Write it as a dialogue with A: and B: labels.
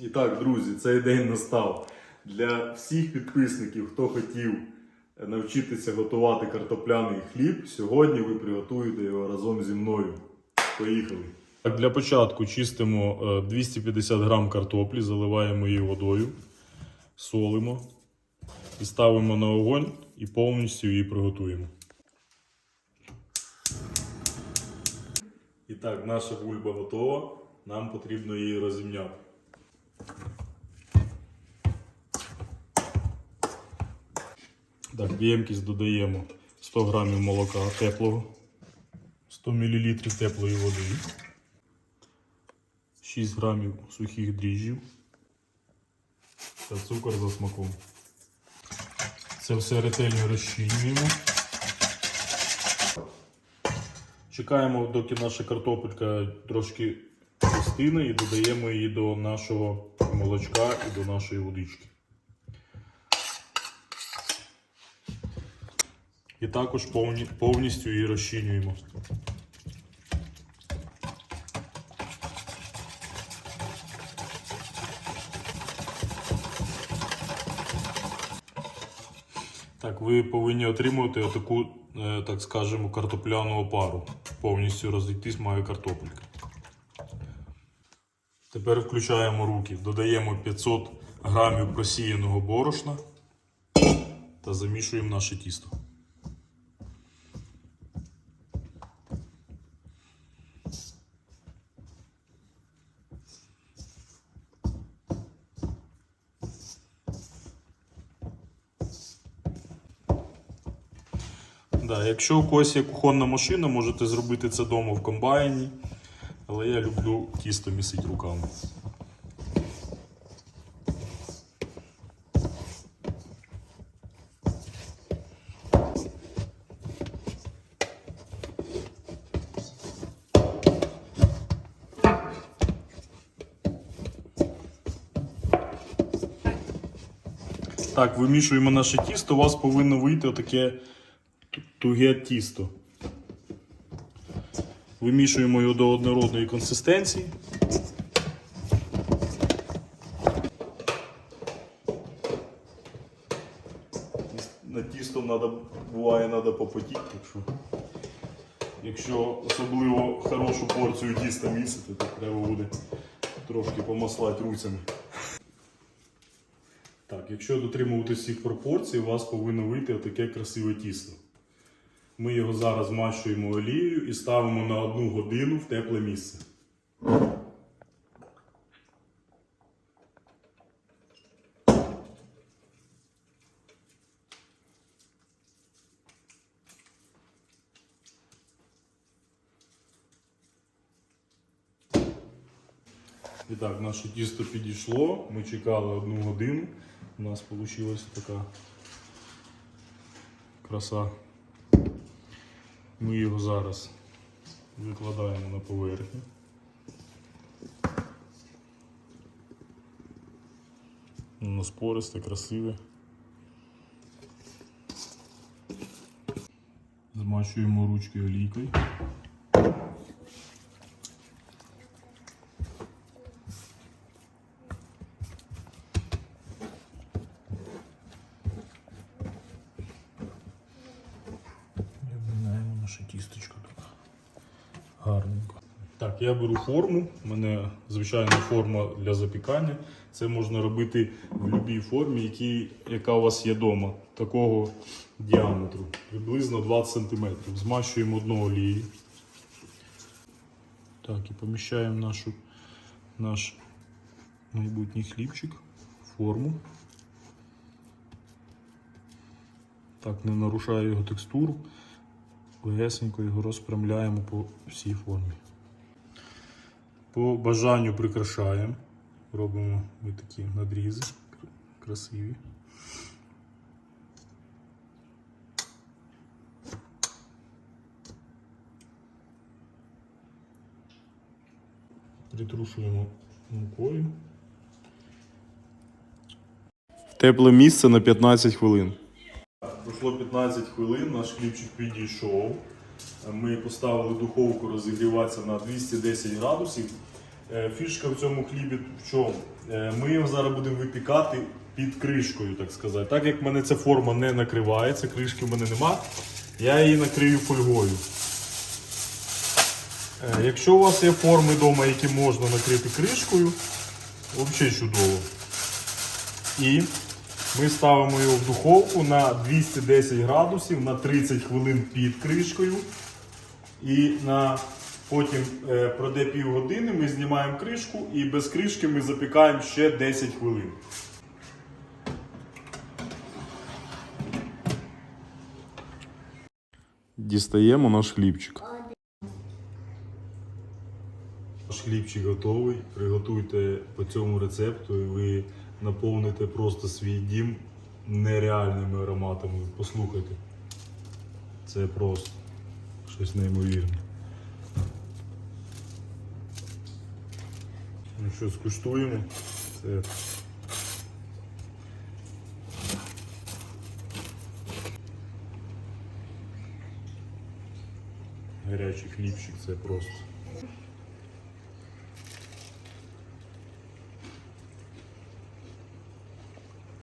A: І так, друзі, цей день настав. Для всіх підписників, хто хотів навчитися готувати картопляний хліб, сьогодні ви приготуєте його разом зі мною. Поїхали! Так, для початку чистимо е, 250 грам картоплі, заливаємо її водою, солимо і ставимо на огонь і повністю її приготуємо. І так, наша бульба готова. Нам потрібно її розімняти. Так, в ємкість додаємо 100 грамів молока теплого, 100 мл теплої води, 6 грамів сухих дріжджів та цукор за смаком. Це все ретельно розчинюємо. Чекаємо, доки наша картопелька трошки остине і додаємо її до нашого молочка і до нашої водички. І також повністю її розчинюємо. Так, ви повинні отримувати таку, так скажемо, картопляну опару. Повністю розійтись має картопелька. Тепер включаємо руки, додаємо 500 грамів просіяного борошна та замішуємо наше тісто. Да, якщо у когось є кухонна машина, можете зробити це вдома в комбайні. Але я люблю тісто місити руками. Так, вимішуємо наше тісто, у вас повинно вийти отаке туге тісто. Вимішуємо його до однородної консистенції. На тісто надо, буває треба попотіти, так що якщо особливо хорошу порцію тіста місити, то треба буде трошки помаслати руцями. Так, якщо дотримуватися всіх пропорцій, у вас повинно вийти отаке красиве тісто. Ми його зараз змащуємо олією і ставимо на одну годину в тепле місце. І так, наше тісто підійшло. Ми чекали одну годину. У нас вийшла така краса. Ми його зараз викладаємо на поверхню. Воно спористе, красиве. Змачуємо ручки олійкою. І обминаємо наше тістечко тут. Гарненько. Так, я беру форму. У мене звичайна форма для запікання. Це можна робити в будь-якій формі, які, яка у вас є вдома. Такого діаметру. Приблизно 20 см. Змащуємо одну олію. Так, і поміщаємо нашу, наш майбутній хлібчик форму. Так, не нарушає його текстуру. Легесенько його розпрямляємо по всій формі. По бажанню прикрашаємо. Робимо ось такі надрізи красиві. Притрушуємо мукою. Тепле місце на 15 хвилин. Пройшло 15 хвилин, наш хлібчик підійшов. Ми поставили духовку розігріватися на 210 градусів. Е, Фішка в цьому хлібі в чому? Е, Ми його зараз будемо випікати під кришкою, так сказати. Так як в мене ця форма не накривається, кришки в мене нема, я її накрию фольгою. Е, Якщо у вас є форми вдома, які можна накрити кришкою, взагалі чудово. І ми ставимо його в духовку на 210 градусів на 30 хвилин під кришкою. І на потім е, пройде півгодини, ми знімаємо кришку і без кришки ми запікаємо ще 10 хвилин. Дістаємо наш хлібчик. Наш хлібчик готовий. Приготуйте по цьому рецепту і ви наповните просто свій дім нереальними ароматами. Послухайте. Це просто щось неймовірне. Ну що, скуштуємо. Це гарячий хлібчик, це просто.